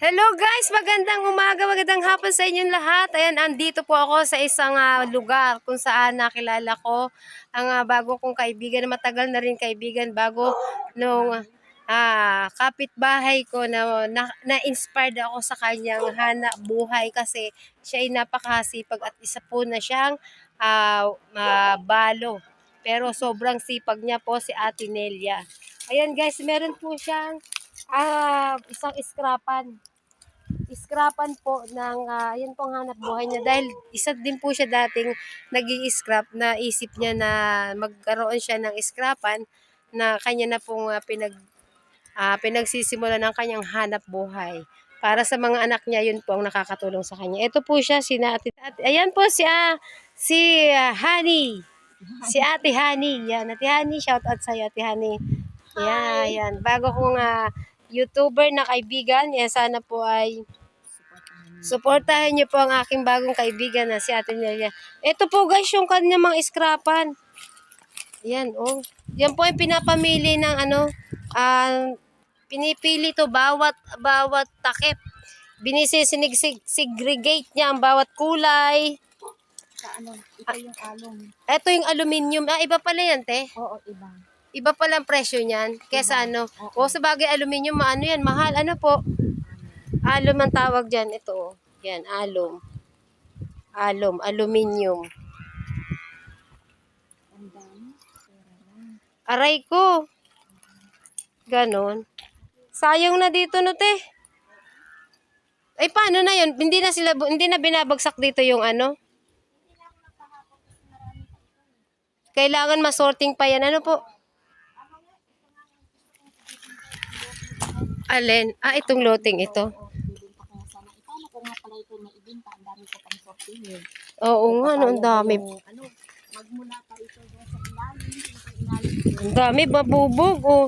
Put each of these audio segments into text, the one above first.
Hello guys, magandang umaga, magandang hapon sa inyong lahat. Ayan, andito po ako sa isang ah, lugar kung saan nakilala ko ang ah, bago kong kaibigan, matagal na rin kaibigan bago nung ah, kapitbahay ko na, na na-inspired ako sa kanyang hanap buhay kasi siya ay napakasipag at isa po na siyang ah, ah, balo. Pero sobrang sipag niya po si Ate Nelia. Ayan guys, meron po siyang ah, isang iskrapan scrapan po ng ah, yun pong hanap buhay niya dahil isa din po siya dating naging scrap na isip niya na magkaroon siya ng scrapan na kanya na pong ah, pinag ah, pinagsisimula ng kanyang hanap buhay. Para sa mga anak niya, yun po ang nakakatulong sa kanya. Ito po siya, si Ate. At, ayan po si, ah, si ah, Honey. Si Ate Honey. Yan, Ate Honey. Shout out sa Ate Honey. Yan, yan. Bago kong ah, YouTuber na kaibigan, yan, sana po ay Suportahan niyo po ang aking bagong kaibigan na si Ate Nelia. Ito po guys yung kanya mga skrapan. Yan, oh. Yan po yung pinapamili ng ano, ah, pinipili to bawat bawat takip. Binisisinig-segregate niya ang bawat kulay. Sa ano, ito yung along. Ito yung aluminium. Ah, iba pala yan, te. Oo, iba. Iba pala ang presyo niyan kesa ano. O sa bagay aluminium, ano yan, mahal. Ano po? Alum ang tawag dyan. Ito, oh. Yan, alum. Alum, aluminium. Lang. Aray ko. Ganon. Sayang na dito no, te. Ay, paano na yun? Hindi na sila, hindi na binabagsak dito yung ano? Kailangan masorting pa yan. Ano po? Alin? Ah, itong loting ito. Paano ko nga pala ito na ibinta? Ang dami ko pang sorting. Oo nga, no, ang dami. Ano, magmula pa ito sa ilalim. Ang dami, babubog, oh.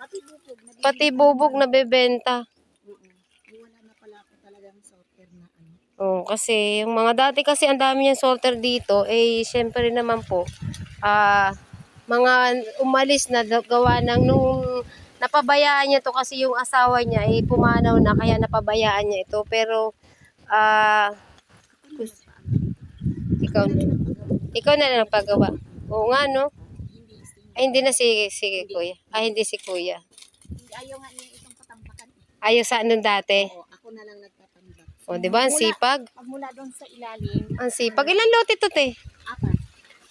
Pati. Na Pati bubog na bebenta. Wala na pala ako talagang sorter na ano. Oh, kasi yung mga dati kasi ang dami niyang sorter dito, eh syempre naman po, ah mga umalis na gawa ng nung napabayaan niya to kasi yung asawa niya eh pumanaw na kaya napabayaan niya ito pero ah gus- ikaw ikaw na lang nagpagawa. Oo nga no. Ay hindi na si si kuya. Ay hindi si kuya. hindi ayaw nga niya itong patampakan. eh. Ayaw sa anong dati. Oo, ako na lang nagtatambak. O, di ba? Ang Mula- sipag. Magmula doon sa ilalim, Ang sipag. Ilan lote to, te? apat.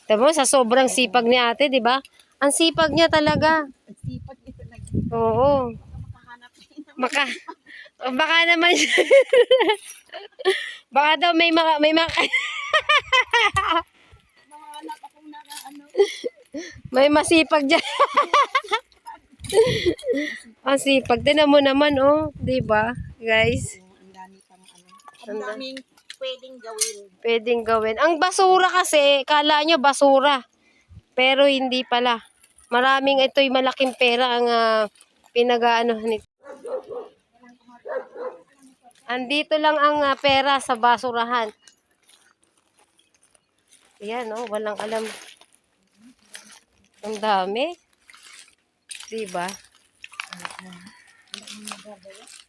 Diba, sa sobrang sipag ni ate, di ba? Ang sipag niya talaga. Ang sipag nito nag Oo. o baka naman, baka daw may mga, may mga, may masipag dyan. Ang sipag. Tinan mo naman, oh. Di ba, guys? Oo, ang dami pang ano. Ang daming pwedeng gawin. Pwedeng gawin. Ang basura kasi, kala nyo basura. Pero hindi pala. Maraming ito'y malaking pera ang uh, pinag-ano nito. Andito lang ang ah, pera sa basurahan. Ayan, oh, walang alam. Ang dami. Diba?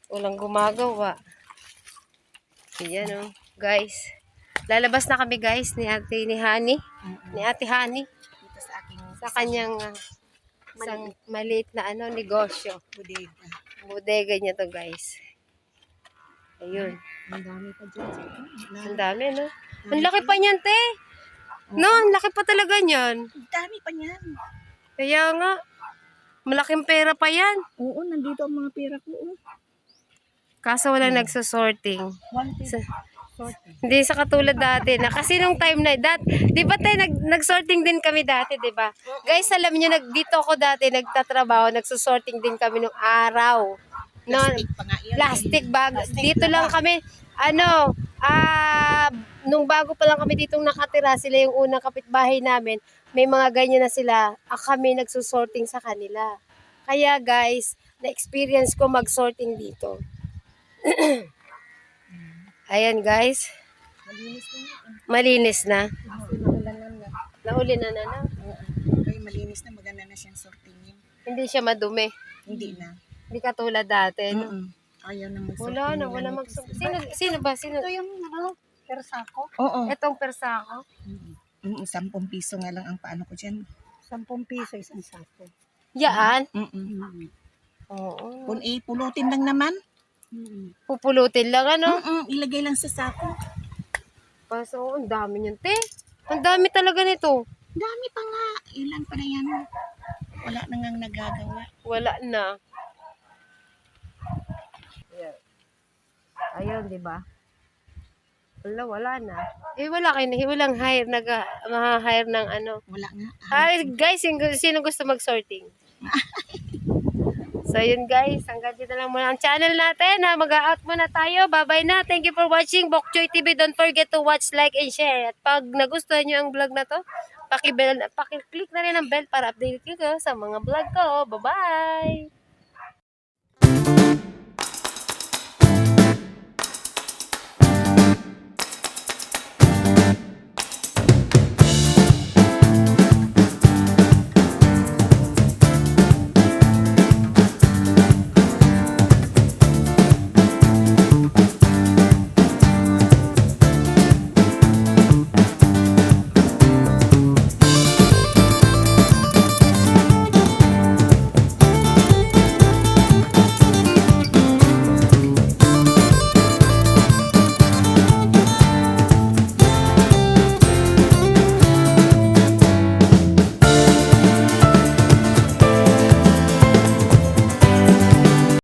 Walang gumagawa. Ayan, oh, guys. Lalabas na kami, guys, ni ate ni Hani. Ni ate Hani. Dito sa aking Sa kanyang ah, isang maliit na ano, negosyo. bodega. Bodega niya to, guys. Ayun. Ang dami pa dyan. Ang dami, no? Ang laki pa niyan, te. No, ang laki pa talaga niyan. Ang dami pa niyan. Kaya nga, malaking pera pa yan. Oo, nandito ang mga pera ko. Oh. Kaso wala nagsasorting. One Sa, sorting. Hindi sa katulad dati na kasi nung time na dat, 'di ba tayo nag nagsorting din kami dati, 'di ba? Guys, alam niyo nag dito ako dati nagtatrabaho, nagsusorting din kami nung araw. No, Plastic bag. Plastic dito lang kami ano, ah nung bago pa lang kami ditong nakatira, sila yung unang kapitbahay namin. May mga ganyan na sila. Ah, kami nagsusorting sa kanila. Kaya guys, na-experience ko mag-sorting dito. Ayan guys, Malinis na eh. malinis na. Nauli na na na. Oo. Kaya malinis na, maganda na siyang sorting yun. Hindi siya madumi. Hindi na. Hindi katulad dati. no? Mm-mm. Ayaw na magsorting. Wala na, wala nito. mag Sino, sino ba? Sino? Ito yung ano, persako. Oo. Itong persako. Mm, 10 piso nga lang ang paano ko dyan. 10 piso isang sako. Yaan? Mm-mm. Oo. Kung ipulutin lang naman, Mm. Pupulutin lang ano? mm ilagay lang sa sako. Kaso, ang dami niyan, te. Ang dami talaga nito. Dami pa nga. Ilan pa na yan. Wala na nga nagagawa. Wala na. Ayun, di ba? Wala, wala na. Eh, wala kayo. na- Walang hire, nag, hire ng ano. Wala nga. Hi, guys, sino, sino gusto mag-sorting? so, yun guys. Hanggang dito lang muna ang channel natin. Ha? Mag-out muna tayo. Bye-bye na. Thank you for watching Bokchoy TV. Don't forget to watch, like, and share. At pag nagustuhan nyo ang vlog na to, paki-bell, paki-click na rin ang bell para update kayo sa mga vlog ko. Bye-bye!